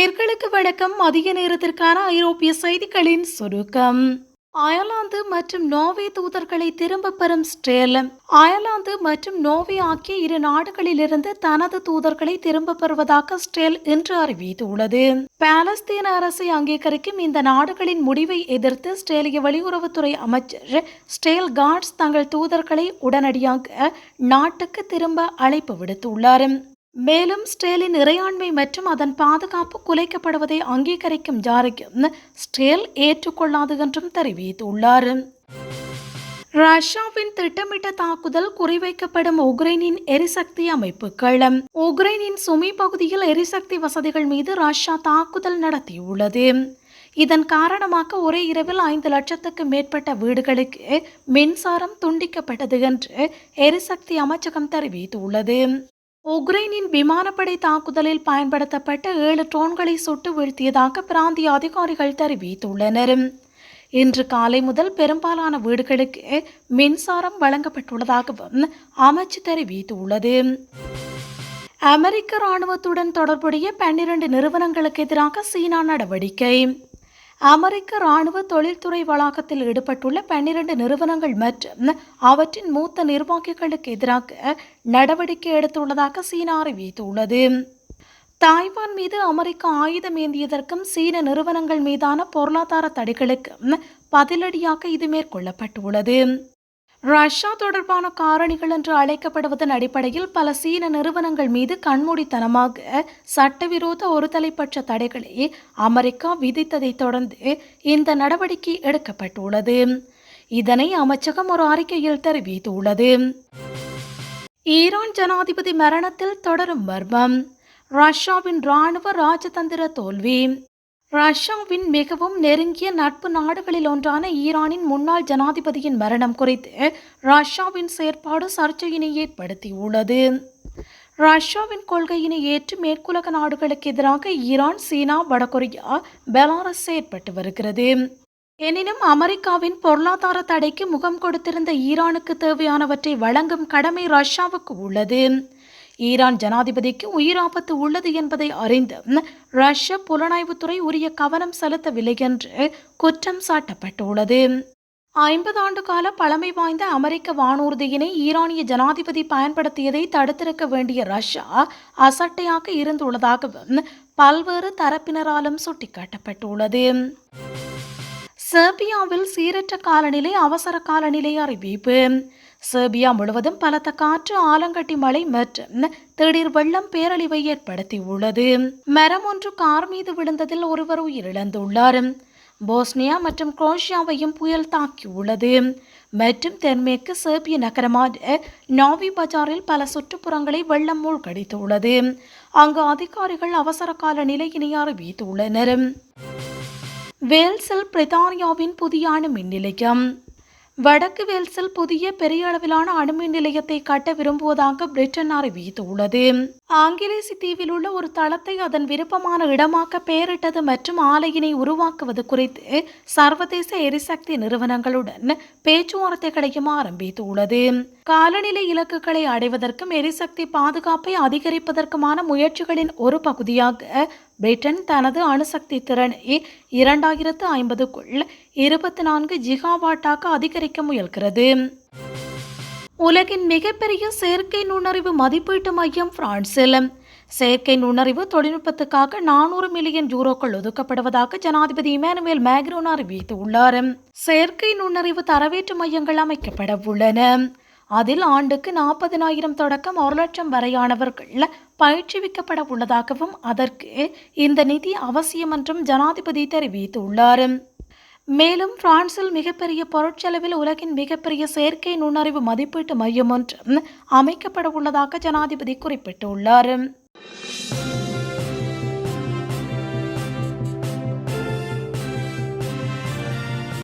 நேர்களுக்கு வணக்கம். மதிய நேரத்திற்கான ஐரோப்பிய செய்திகளின் சுருக்கம். அயர்லாந்து மற்றும் நோவே தூதர்களை திரும்ப பெறும் ஸ்டேலம் அயர்லாந்து மற்றும் நோவே ஆகிய இரு நாடுகளிலிருந்து தனது தூதர்களை திரும்ப பெறுவதாக ஸ்டேல் இன்று அறிவித்துள்ளது. பாலஸ்தீன அரசை அங்கீகரிக்கும் இந்த நாடுகளின் முடிவை எதிர்த்து ஸ்டேலிய வெளியுறவுத்துறை அமைச்சர் ஸ்டேல் கார்ட்ஸ் தங்கள் தூதர்களை உடனடியாக நாட்டுக்கு திரும்ப அழைப்பு விடுத்துள்ளார். மேலும் ஸ்டேலின் இறையாண்மை மற்றும் அதன் பாதுகாப்பு குலைக்கப்படுவதை அங்கீகரிக்கும் ஜாரிக்கும் ஸ்டேல் ஏற்றுக்கொள்ளாது என்றும் தெரிவித்துள்ளார். ரஷ்யாவின் திட்டமிட்ட தாக்குதல் குறிவைக்கப்படும் உக்ரைனின் எரிசக்தி அமைப்புகள். உக்ரைனின் சுமி பகுதியில் எரிசக்தி வசதிகள் மீது ரஷ்யா தாக்குதல் நடத்தியுள்ளது. இதன் காரணமாக ஒரே இரவில் ஐந்து லட்சத்துக்கு மேற்பட்ட வீடுகளுக்கு மின்சாரம் துண்டிக்கப்பட்டது என்று எரிசக்தி அமைச்சகம் தெரிவித்துள்ளது. உக்ரைனின் விமானப்படை தாக்குதலில் பயன்படுத்தப்பட்ட ஏழு ட்ரோன்களை சுட்டு வீழ்த்தியதாக பிராந்திய அதிகாரிகள் தெரிவித்துள்ளனர். இன்று காலை முதல் பெரும்பாலான வீடுகளுக்கு மின்சாரம் வழங்கப்பட்டுள்ளதாகவும் அமைச்சு தெரிவித்துள்ளது. அமெரிக்க இராணுவத்துடன் தொடர்புடைய பன்னிரண்டு நிறுவனங்களுக்கு எதிராக சீனா நடவடிக்கை. அமெரிக்க இராணுவ தொழில்துறை வளாகத்தில் ஈடுபட்டுள்ள பன்னிரண்டு நிறுவனங்கள் மற்றும் அவற்றின் மூத்த நிர்வாகிகளுக்கு எதிராக நடவடிக்கை எடுத்துள்ளதாக சீனா அறிவித்துள்ளது. தாய்வான் மீது அமெரிக்கா ஆயுதம் ஏந்தியதற்கும் சீன நிறுவனங்கள் மீதான பொருளாதார தடைகளுக்கும் பதிலடியாக இது மேற்கொள்ளப்பட்டுள்ளது. ரஷ்யா தொடர்பான காரணிகள் என்று அழைக்கப்படுவதன் அடிப்படையில் பல சீன நிறுவனங்கள் மீது கண்மூடித்தனமாக சட்டவிரோத ஒருதலைப்பட்ச தடைகளை அமெரிக்கா விதித்ததைத் தொடர்ந்து இந்த நடவடிக்கை எடுக்கப்பட்டுள்ளது. இதனை அமைச்சகம் ஒரு அறிக்கையில் தெரிவித்துள்ளது. ஈரான் ஜனாதிபதி மரணத்தில் தொடரும் மர்மம். ரஷ்யாவின் இராணுவ ராஜதந்திர தோல்வி. ரஷ்யாவின் மிகவும் நெருங்கிய நட்பு நாடுகளில் ஒன்றான ஈரானின் முன்னாள் ஜனாதிபதியின் மரணம் குறித்து ரஷ்யாவின் செயற்பாடு சர்ச்சையினை ஏற்படுத்தியுள்ளது. ரஷ்யாவின் கொள்கையினை ஏற்று மேற்குலக நாடுகளுக்கு எதிராக ஈரான் சீனா வடகொரியா பெலாரஸ் செயற்பட்டு வருகிறது. எனினும் அமெரிக்காவின் பொருளாதார தடைக்கு முகம் கொடுத்திருந்த ஈரானுக்கு தேவையானவற்றை வழங்கும் கடமை ரஷ்யாவுக்கு உள்ளது. ஈரான் ஜனாதிபதிக்கு உயிராபத்து உள்ளது என்பதை அறிந்து ரஷ்ய புலனாய்வுத்துறை உரிய கவனம் செலுத்தவில்லை என்று குற்றம் சாட்டப்பட்டுள்ளது. ஐம்பது ஆண்டு கால பழமை வாய்ந்த அமெரிக்க வானூர்தியினை ஈரானிய ஜனாதிபதி பயன்படுத்தியதை தடுத்திருக்க வேண்டிய ரஷ்யா அசட்டையாக இருந்துள்ளதாகவும் பல்வேறு தரப்பினராலும் சுட்டிக்காட்டப்பட்டுள்ளது. செர்பியாவில் சீரற்ற காலநிலை அவசர காலநிலை அறிவிப்பு. சேர்பியா முழுவதும் பலத்த காற்று ஆலங்கட்டி மழை மற்றும் திடீர் வெள்ளம் பேரழிவை ஏற்படுத்தியுள்ளது. மரம் ஒன்று கார் மீது விழுந்ததில் ஒருவர் உயிரிழந்துள்ளார். போஸ்னியா மற்றும் குரோஷியாவையும் புயல் தாக்கியுள்ளது. மற்றும் தென்மேற்கு சேர்பிய நகரமான நாவி பஜாரில் பல சுற்றுப்புறங்களை வெள்ளம் மூழ்கடித்துள்ளது. அங்கு அதிகாரிகள் அவசர கால நிலையினை அறிவித்துள்ளனர். வேல்ஸில் பிரித்தானியாவின் புதிய அணு மின் நிலையம் வடக்கு வேல்ஸில் புதிய பெரிய அளவிலான அணுமின் நிலையத்தை கட்ட விரும்புவதாக பிரிட்டன் அறிவித்துள்ளது ஆங்கிலேசி தீவில் உள்ள ஒரு தளத்தை அதன் விருப்பமான இடமாக்க பெயரிட்டது மற்றும் ஆலையினை உருவாக்குவது குறித்து சர்வதேச எரிசக்தி நிறுவனங்களுடன் பேச்சுவார்த்தைகளையும் ஆரம்பித்துள்ளது. காலநிலை இலக்குகளை அடைவதற்கும் எரிசக்தி பாதுகாப்பை அதிகரிப்பதற்குமான முயற்சிகளின் ஒரு பகுதியாக பிரிட்டன் தனது அணுசக்தி திறனை இரண்டாயிரத்து ஐம்பதுக்குள் இருபத்தி நான்கு ஜிகாவாட்டாக அதிகரிக்க முயல்கிறது. உலகின் மிகப்பெரிய செயற்கை நுண்ணறிவு மதிப்பீட்டு மையம் பிரான்சில். செயற்கை நுண்ணறிவு தொழில்நுட்பத்துக்காக நானூறு மில்லியன் யூரோக்கள் ஒதுக்கப்படுவதாக ஜனாதிபதி இமானுவேல் மேக்ரோன் அறிவித்துள்ளார். செயற்கை நுண்ணறிவு தரவேற்று மையங்கள் அமைக்கப்பட உள்ளன. அதில் ஆண்டுக்கு நாற்பதினாயிரம் தொடக்கம் ஒரு லட்சம் வரையானவர்கள் பயிற்றுவிக்கப்பட உள்ளதாகவும் அதற்கு இந்த நிதி அவசியம் என்றும் ஜனாதிபதி தெரிவித்துள்ளார். மேலும் பிரான்சில் மிகப்பெரிய பொருட்செலவில் உலகின் மிகப்பெரிய செயற்கை நுண்ணறிவு மதிப்பீட்டு மையம் ஒன்றும் அமைக்கப்பட உள்ளதாக ஜனாதிபதி குறிப்பிட்டுள்ளார்.